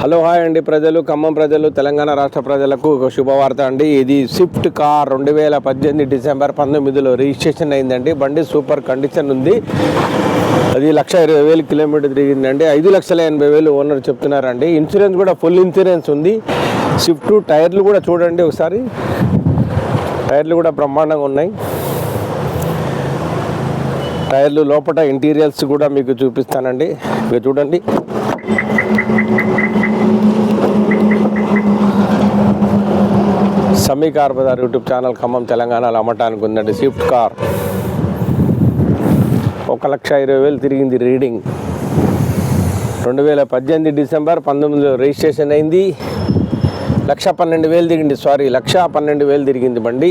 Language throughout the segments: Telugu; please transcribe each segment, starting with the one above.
హలో హాయ్ అండి ప్రజలు. ఖమ్మం ప్రజలు తెలంగాణ రాష్ట్ర ప్రజలకు ఒక శుభవార్త అండి. ఇది స్విఫ్ట్ కార్ రెండు వేల పద్దెనిమిది డిసెంబర్ పంతొమ్మిదిలో రిజిస్ట్రేషన్ అయిందండి. బండి సూపర్ కండిషన్ ఉంది. అది లక్ష ఇరవై వేలు కిలోమీటర్ తిరిగిందండి. ఐదు లక్షల ఎనభై వేలు ఓనర్ చెప్తున్నారండి. ఇన్సూరెన్స్ కూడా ఫుల్ ఇన్సూరెన్స్ ఉంది. స్విఫ్ట్ టైర్లు కూడా చూడండి ఒకసారి. టైర్లు కూడా బ్రహ్మాండంగా ఉన్నాయి. టైర్లు లోపల ఇంటీరియల్స్ కూడా మీకు చూపిస్తానండి. ఇక చూడండి. Sami car bazaar YouTube channel Khammam తెలంగాణలో అమ్మటానికి ఉందండి స్విఫ్ట్ కార్. ఒక లక్ష ఇరవై వేలు తిరిగింది రీడింగ్. రెండు వేల పద్దెనిమిది డిసెంబర్ పంతొమ్మిదిలో రిజిస్ట్రేషన్ అయింది. లక్ష పన్నెండు వేలు తిరిగింది సారీ లక్ష పన్నెండు వేలు తిరిగింది బండి.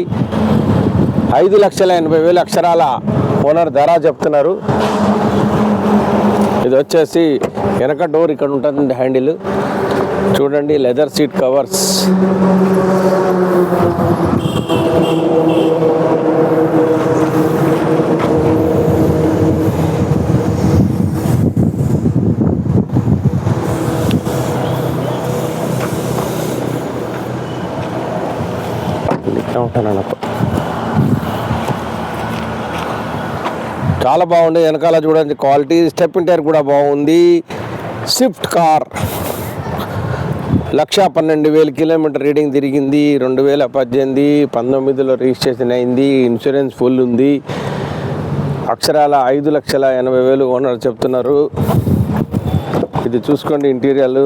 ఐదు లక్షల ఎనభై వేలు అక్షరాల ఓనర్ ధర చెప్తున్నారు. ఇది వచ్చేసి వెనక డోర్ ఇక్కడ ఉంటుందండి హ్యాండిల్. చూడండి లెదర్ సీట్ కవర్స్ చాలా బాగుంది వెనకాల చూడండి క్వాలిటీ స్టెప్ టైర్ కూడా బాగుంది. స్విఫ్ట్ కార్ లక్ష పన్నెండు వేల కిలోమీటర్ రీడింగ్ తిరిగింది రెండు వేల పద్దెనిమిది పంతొమ్మిదిలో రిజిస్ట్రేషన్ అయింది ఇన్సూరెన్స్ ఫుల్ ఉంది. అక్షరాల ఐదు లక్షల ఎనభై వేలు ఓనర్ చెప్తున్నారు. ఇది చూసుకోండి ఇంటీరియల్.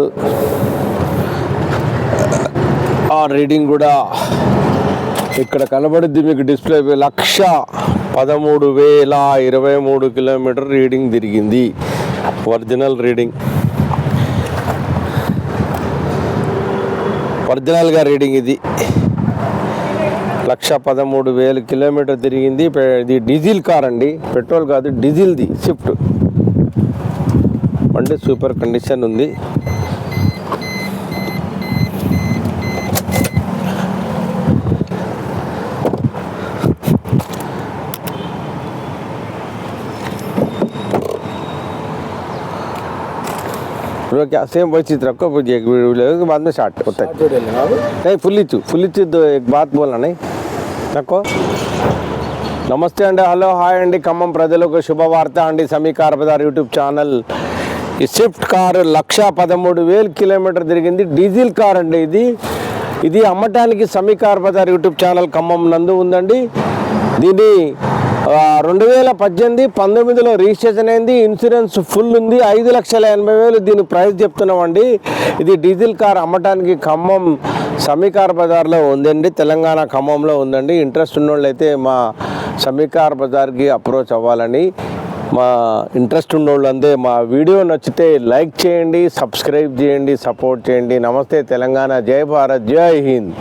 ఆ రీడింగ్ కూడా ఇక్కడ కనబడుద్ది మీకు డిస్ప్లే. లక్ష పదమూడు వేల ఇరవై మూడు కిలోమీటర్ రీడింగ్ తిరిగింది. Original reading. ఒరిజినల్గా రీడింగ్ ఇది. లక్ష పదమూడు వేలు కిలోమీటర్ తిరిగింది. ఇది డీజిల్ కార్ అండి. పెట్రోల్ కాదు డీజిల్ది స్విఫ్ట్. అంటే సూపర్ కండిషన్ ఉంది. वो क्या सेम वही चीज रखो वो एक वीडियो लगेगा बाद में स्टार्ट होता है नहीं फुल इचू फुल इचू तो एक बात बोला नहीं రక్కో నమస్తే అండి హలో హాయ్ అండి ఖమ్మం ప్రజలకు శుభవార్త అండి Sami car bazaar YouTube channel ఈ స్విఫ్ట్ కార్ లక్ష పదమూడు వేలు కిలోమీటర్ తిరిగింది డీజిల్ కార్ అండి ఇది ఇది అమ్మటానికి Sami car bazaar YouTube channel Khammam నందు ఉందండి దీని ఆ, రెండు వేల పద్దెనిమిది పంతొమ్మిదిలో రిజిస్ట్రేషన్ అయింది ఇన్సూరెన్స్ ఫుల్ ఉంది ఐదు లక్షల ఎనభై వేలు దీని ప్రైస్ చెప్తున్నామండి. ఇది డీజిల్ కార్ అమ్మటానికి ఖమ్మం సమీకార్ బజార్లో ఉందండి తెలంగాణ ఖమ్మంలో ఉందండి. ఇంట్రెస్ట్ ఉన్నోళ్ళు అయితే మా సమీకార్ బజార్కి అప్రోచ్ అవ్వాలని మా ఇంట్రెస్ట్ ఉన్నోళ్ళు అందే మా వీడియో నచ్చితే లైక్ చేయండి సబ్స్క్రైబ్ చేయండి సపోర్ట్ చేయండి. నమస్తే తెలంగాణ జై భారత్ జై హింద్.